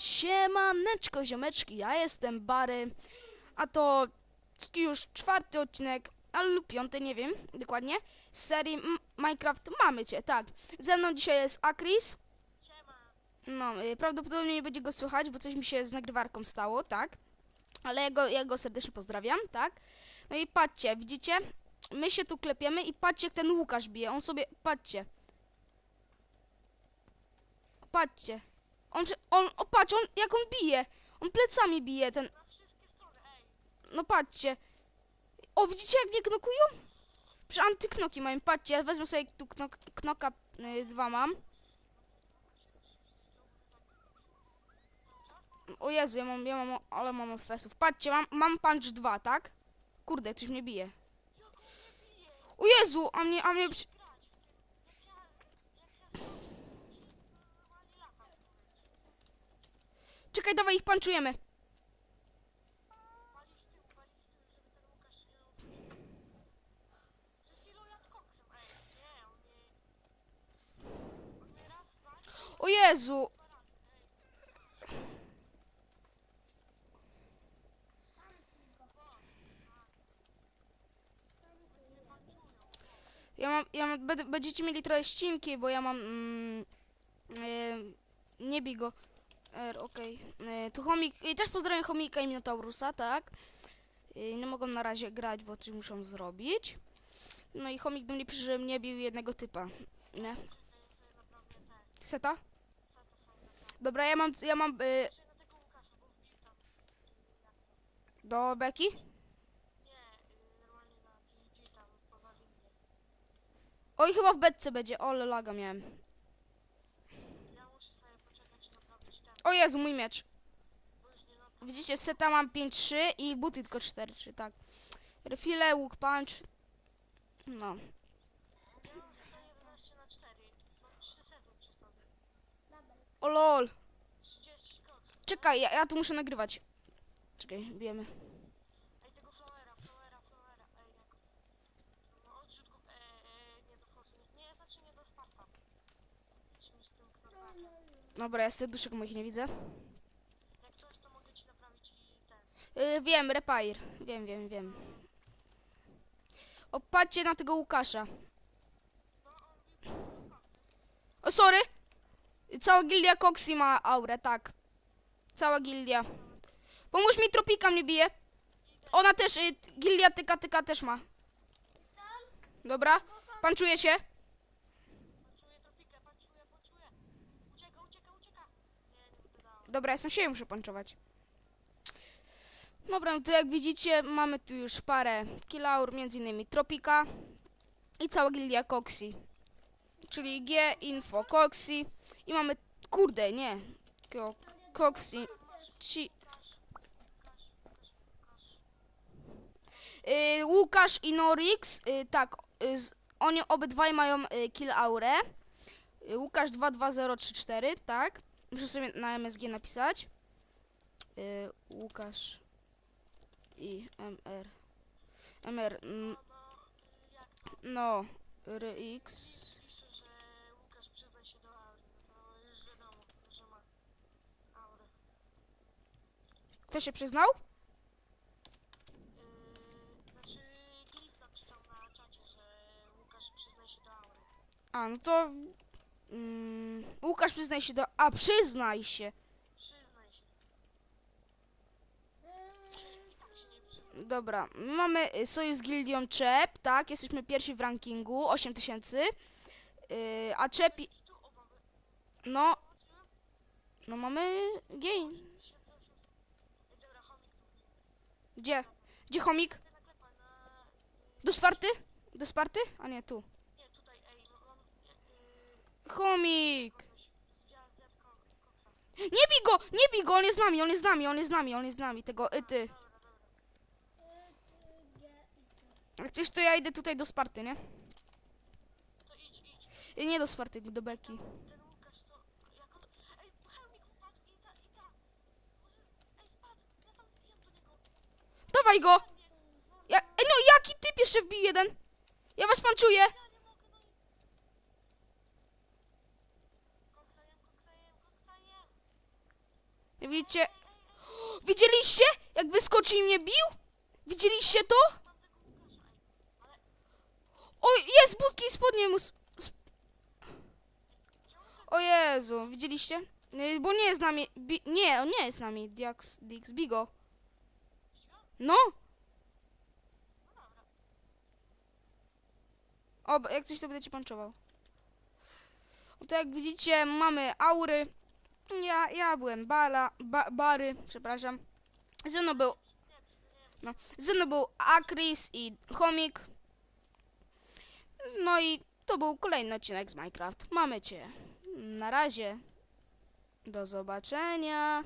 Siemaneczko, ziomeczki, ja jestem Bary, a to już czwarty odcinek, lub piąty, nie wiem dokładnie, z serii M- Minecraft Mamy Cię, tak. Ze mną dzisiaj jest Akris. No, y, prawdopodobnie nie będzie go słychać, bo coś mi się z nagrywarką stało, tak. Ale ja go, ja go serdecznie pozdrawiam, tak. No i patrzcie, widzicie? My się tu klepiemy i patrzcie, jak ten Łukasz bije. On sobie, patrzcie. Patrzcie. On, on, o patrz, on, jak on bije. On plecami bije, ten, no patrzcie. O, widzicie jak mnie knokują? Przecież antyknoki mają, patrzcie, ja wezmę sobie tu knok, knoka y, dwa mam. O Jezu, ja mam, ja mam, ale mam fesów. Patrzcie, mam, mam punch 2, tak? Kurde, coś mnie bije? O Jezu, a mnie, a mnie... przy- Grać w tym. Jak ja, jak ja skończę, chcę się normalnie latać w powietrzu. Czekaj, dawaj ich punchujemy. Wali z tyłu, wali z tyłu, żeby ten Łukasz się nie obudził. Przez chwilę jadł koksem, ej, nie, on mnie... On mnie raz wali, O Jezu. Ja mam, ja mam, będziecie mieli trochę ścinki, bo ja mam... Mm, e, nie bij go. R, okej. E, Tu chomik... I też pozdrawiam chomika i Minotaurusa, tak? E, nie mogą na razie grać, bo coś muszą zrobić. No i chomik do mnie że mnie bił jednego typa. Nie? Seta? Dobra, ja mam... Ja mam... Y, do Beki? Oj, chyba w betce będzie. O, laga miałem. Ja muszę sobie poczekać naprawić ten, O Jezu, mój miecz. Widzicie, seta mam 5-3 i buty tylko 4-3, tak. Refile, łuk punch. No. Ja mam seta 11 na 4. Mam 3 sety przy sobie. O lol. 30 koks. Czekaj, ja, ja tu muszę nagrywać. Czekaj, bijemy. Ej, tego flowera, flowera, flowera. Ej, jak... No odrzutku... E, e, nie do fosy. Nie, nie, znaczy nie do Sparta. Dobra, ja z tych duszek moich nie widzę. Jak coś, to mogę ci naprawić i ten. Yy, wiem, repair. Wiem, wiem, wiem. Opatrzcie na tego Łukasza. O, sorry! Cała gildia Coxy ma aurę, tak. Cała gildia. Pomóż mi, Tropika mnie bije. Ona też, y, gildia Tyka Tyka też ma. Dobra, panczuje się. Dobra, jestem siebie muszę panczować. Dobra, no to jak widzicie, mamy tu już parę kilaur, między innymi Tropika i cała gildia Coxy. Czyli G, Info, Coxy i mamy, kurde, nie, Ko- Coxy, ci, y, Łukasz i Norix, y, tak, y, z, oni obydwaj mają y, kill aurę. Y, Łukasz 22034, tak. Muszę sobie na MSG napisać. Y, Łukasz i MR. MR, mm, No, RX. Kto się przyznał? Yy. A, no to... Mm, Łukasz przyznaj się do... A, przyznaj się. Przyznaj się. I tak się nie przyzna. Dobra, my mamy y, sojusz z gildią Czep, tak? Jesteśmy pierwsi w rankingu, 8000. Yy, a Czep... i- tu. No, no mamy gain. 1800. Ej, dobra, chomik tu wbił. Gdzie? Gdzie chomik? Na... Do Sparty? Do Sparty? A nie, tu. nie, tutaj, ej, no, mam... Chomik! kogoś zwiał- zjadł ko- koksa. Nie bij go! Nie bij go! On jest z nami, on jest z nami, on jest z nami, on jest z nami. Tego, y, ty. Jak coś, to ja idę tutaj do Sparty, nie? Y, Nie do Sparty, do Beki. Dawaj go! Ja, no jaki typ jeszcze wbił jeden? Ja was panczuję! ja nie mogę, no i... Koksa jem, koksa jem, koksa jem. Jak widzicie... Widzieliście? Jak wyskoczył i mnie bił? Widzieliście to? O, jest budki i spodnie mu... sp- O Jezu, widzieliście? Y, Bo nie jest z nami... Bi- nie, on nie jest z nami. Diax, Dix, Bigo. No. O, jak coś to będę ci panczował. To jak widzicie, mamy aury. Ja, ja byłem bala, ba, bary, przepraszam. Ze mną był, no, ze mną był Akris i Chomik. No i to był kolejny odcinek z Minecraft. Mamy cię. Na razie. Do zobaczenia.